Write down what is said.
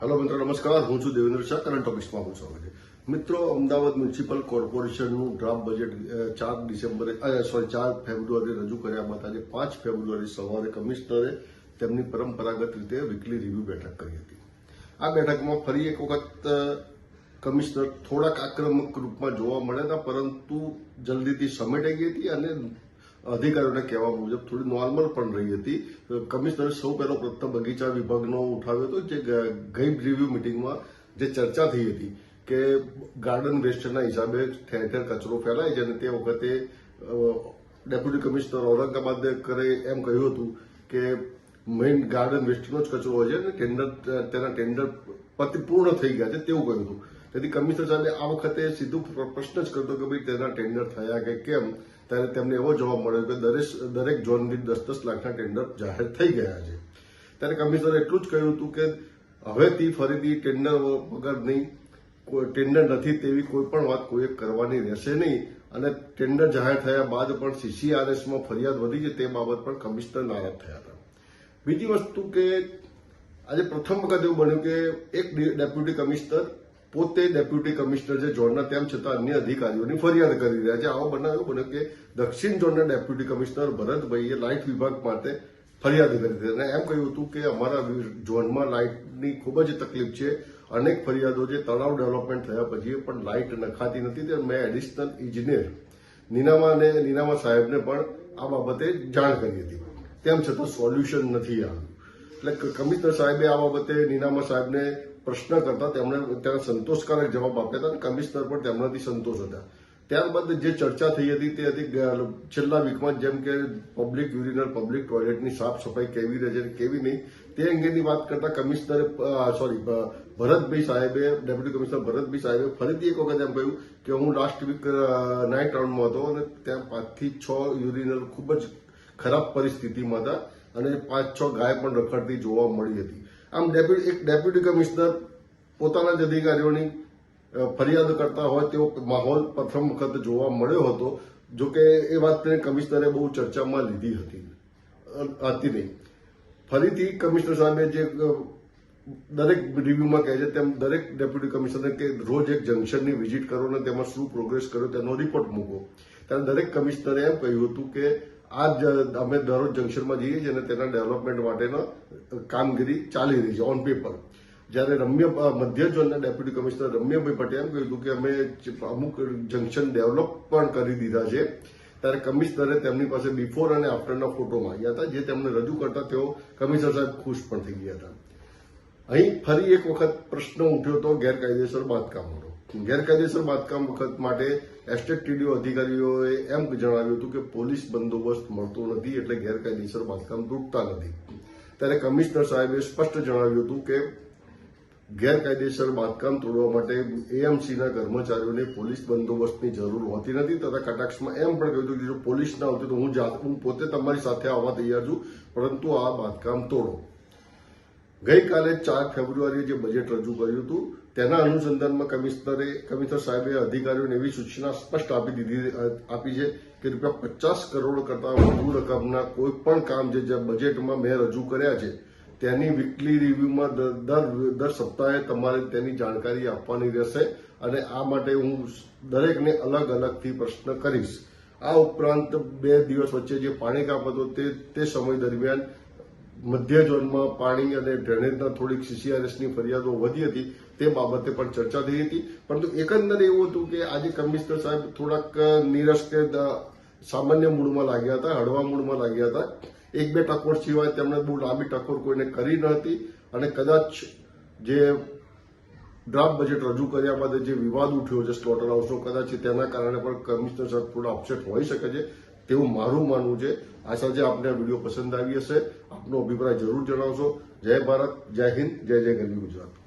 Hello મિત્રો, નમસ્કાર. હું છું દેવેન્દ્ર શાહ, કરંટ ઓફિસમાં હું છે મિત્રો, અમદાવાદ મ્યુનિસિપલ કોર્પોરેશનનું ડ્રાફ્ટ બજેટ ચાર ડિસેમ્બરે સોરી, ચાર ફેબ્રુઆરી રજૂ કર્યા બાદ આજે પાંચ ફેબ્રુઆરી સવારે કમિશનરે તેમની પરંપરાગત રીતે વીકલી રિવ્યુ બેઠક કરી હતી. આ બેઠકમાં ફરી એક વખત કમિશનર થોડાક આક્રમક રૂપમાં જોવા મળ્યા હતા, પરંતુ જલ્દીથી સમેટાઈ ગઈ હતી અને અધિકારીઓને કહેવા મુજબ થોડી નોર્મલ પણ રહી હતી. કમિશનરે સૌ પહેલો પ્રથમ બગીચા વિભાગનો ઉઠાવ્યો હતો, જે ગઈ રિવ્યુ મિટિંગમાં જે ચર્ચા થઈ હતી કે ગાર્ડન વેસ્ટના હિસાબે ઠેર ઠેર કચરો ફેલાય છે અને તે વખતે ડેપ્યુટી કમિશનર ઔરંગાબાદે કરે એમ કહ્યું હતું કે મેઇન ગાર્ડન વેસ્ટનો જ કચરો હોય છે અને ટેન્ડર, તેના ટેન્ડર પૂર્ણ થઈ ગયા છે તેવું કહ્યું હતું. તેથી કમિશનર સાહેબે આ વખતે સીધું પ્ર- પ્રશ્ન જ કરતો કે ભાઈ તેના ટેન્ડર થયા કે કેમ? ત્યારે તેમને એવો જવાબ મળ્યો કે દરેક દરેક ઝોન દીઠ દસ દસ લાખના ટેન્ડર જાહેર થઈ ગયા છે. ત્યારે કમિશનરે એટલું જ કહ્યું હતું કે હવેથી ફરીથી ટેન્ડર વગર નહીં ટેન્ડર નથી તેવી કોઈ પણ વાત કોઈએ કરવાની રહેશે નહીં. અને ટેન્ડર જાહેર થયા બાદ પણ સીસીઆરએસમાં ફરિયાદ વધી છે તે બાબત પણ કમિશનર નારાજ થયા હતા. બીજી વસ્તુ કે આજે પ્રથમ વખત એવું બન્યું કે એક ડેપ્યુટી કમિશનર પોતે ડેપ્યુટી કમિશનર છે ઝોનના તેમ છતાં અન્ય અધિકારીઓની ફરિયાદ કરી રહ્યા છે. આવો બનાવ એવું કે દક્ષિણ ઝોનના ડેપ્યુટી કમિશનર ભરતભાઈએ લાઇટ વિભાગ માટે ફરિયાદ કરી હતી. અને એમ કહ્યું હતું કે અમારા ઝોનમાં લાઇટની ખૂબ જ તકલીફ છે, અનેક ફરિયાદો છે, તળાવ ડેવલપમેન્ટ થયા પછી પણ લાઇટ નખાતી નથી. તે મેં એડિશનલ ઇજનેર નીનામા અને નીનામા સાહેબને પણ આ બાબતે જાણ કરી હતી. તેમ છતાં સોલ્યુશન નથી આવ્યું. એટલે કમિશનર સાહેબે આ બાબતે નીનામા સાહેબને પ્રશ્ન કરતા તેમણે તેને સંતોષકારક જવાબ આપ્યા હતા અને કમિશનર પણ તેમનાથી સંતોષ હતા. ત્યારબાદ જે ચર્ચા થઈ હતી તે હતી છેલ્લા વીકમાં જેમ કે પબ્લિક યુરિનલ પબ્લિક ટોયલેટની સાફ સફાઈ કેવી રહે છે કેવી નહીં, તે અંગેની વાત કરતા કમિશનરે સોરી ભરતભાઈ સાહેબે ડેપ્યુટી કમિશનર ભરતભાઈ સાહેબે ફરીથી એક વખત એમ કહ્યું કે હું લાસ્ટ વીક નાઇટ રાઉન્ડમાં હતો અને ત્યાં પાંચથી છ યુરિનલ ખૂબ જ ખરાબ પરિસ્થિતિમાં હતા અને પાંચ છ ગાય પણ રખડતી જોવા મળી હતી. આમ ડેપ્યુટી એક ડેપ્યુટી કમિશનર પોતાના જ અધિકારીઓની ફરિયાદ કરતા હોય તેવો માહોલ પ્રથમ વખત જોવા મળ્યો હતો. જો કે એ વાતને કમિશનરે બહુ ચર્ચામાં લીધી હતી. હતી નહીં. ફરીથી કમિશનર સાહેબે જે દરેક રિવ્યુમાં કહે છે તેમ દરેક ડેપ્યુટી કમિશનર કે રોજ એક જંકશનની વિઝિટ કરો અને તેમાં શું પ્રોગ્રેસ કર્યો તેનો રિપોર્ટ મૂકો. ત્યારે દરેક કમિશનરે એમ કહ્યું હતું કે આ જ અમે દરરોજ જંકશનમાં જઈએ છીએ અને તેના ડેવલપમેન્ટ માટેનો કામગીરી ચાલી રહી છે ઓન પેપર જ્યારે રમ્ય મધ્ય ઝોનના ડેપ્યુટી કમિશનર રમ્યભાઈ પટેલ કહ્યું હતું કે અમે અમુક જંકશન ડેવલપ પણ કરી દીધા છે, ત્યારે કમિશનરે તેમની પાસે બિફોર અને આફ્ટરના ફોટો માંગ્યા હતા, જે તેમને રજૂ કરતા તેઓ કમિશનર સાહેબ ખુશ પણ થઈ ગયા હતા. અહીં ફરી એક વખત પ્રશ્ન ઉઠ્યો હતો ગેરકાયદેસર બાંધકામોનો. ગેરકાયદેસર બાંધકામ વખત માટે એસ્ટેટ અધિકારીઓએ એમ જણાવ્યું હતું કે પોલીસ બંદોબસ્ત મળતો નથી એટલે ગેરકાયદેસર બાંધકામ તૂટતા નથી. ત્યારે કમિશનર સાહેબે સ્પષ્ટ જણાવ્યું હતું કે ગેરકાયદેસર બાંધકામ તોડવા માટે એએમસીના કર્મચારીઓને પોલીસ બંદોબસ્તની જરૂર હોતી નથી તથા કટાક્ષમાં એમ પણ કહ્યું હતું કે જો પોલીસ ના હોતી તો હું જાત હું પોતે તમારી સાથે આવવા તૈયાર છું, પરંતુ આ બાંધકામ તોડો. ગઈકાલે ચાર ફેબ્રુઆરીએ જે બજેટ રજૂ કર્યું હતું, તેના અનુસંધાનમાં કમિશનરે, કમિશનર સાહેબે અધિકારીઓને એવી સૂચના સ્પષ્ટ આપી દીધી આપી છે કે રૂપિયા પચાસ કરોડ કરતાં વધુ રકમના કોઈ પણ કામ જે બજેટમાં મેં રજૂ કર્યા છે, તેની વીકલી રિવ્યુમાં દર, દર- દર સપ્તાહે તમારે તેની જાણકારી આપવાની રહેશે અને આ માટે હું દરેકને અલગ અલગથી પ્રશ્ન કરીશ. આ ઉપરાંત બે દિવસ વચ્ચે જે પાણી કાપ હતો તે તે સમય દરમિયાન મધ્ય ઝોનમાં પાણી અને ડ્રેનેજના થોડીક સીસીઆરએસની ફરિયાદો વધી હતી તે બાબતે પણ ચર્ચા થઈ હતી. પરંતુ એકંદરે એવું હતું કે આજે કમિશનર સાહેબ થોડાક નીરસ કે સામાન્ય મૂડમાં લાગ્યા હતા, હળવા મૂડમાં લાગ્યા હતા. એક બે ટકોર સિવાય તેમણે બહુ લાંબી ટકોર કોઈને કરી ન હતી અને કદાચ જે ડ્રાફ્ટ બજેટ રજૂ કર્યા બાદ જે વિવાદ ઉઠ્યો છે સ્લોટર હાઉસનો, કદાચ તેના કારણે પણ કમિશનર સાહેબ થોડા અપસેટ હોઈ શકે છે તેવું મારું માનવું છે. આશા છે આપને આ વીડિયો પસંદ આવી હશે. આપનો અભિપ્રાય જરૂર જણાવશો. જય ભારત જય હિન્દ જય જય ગરવી ગુજરાત.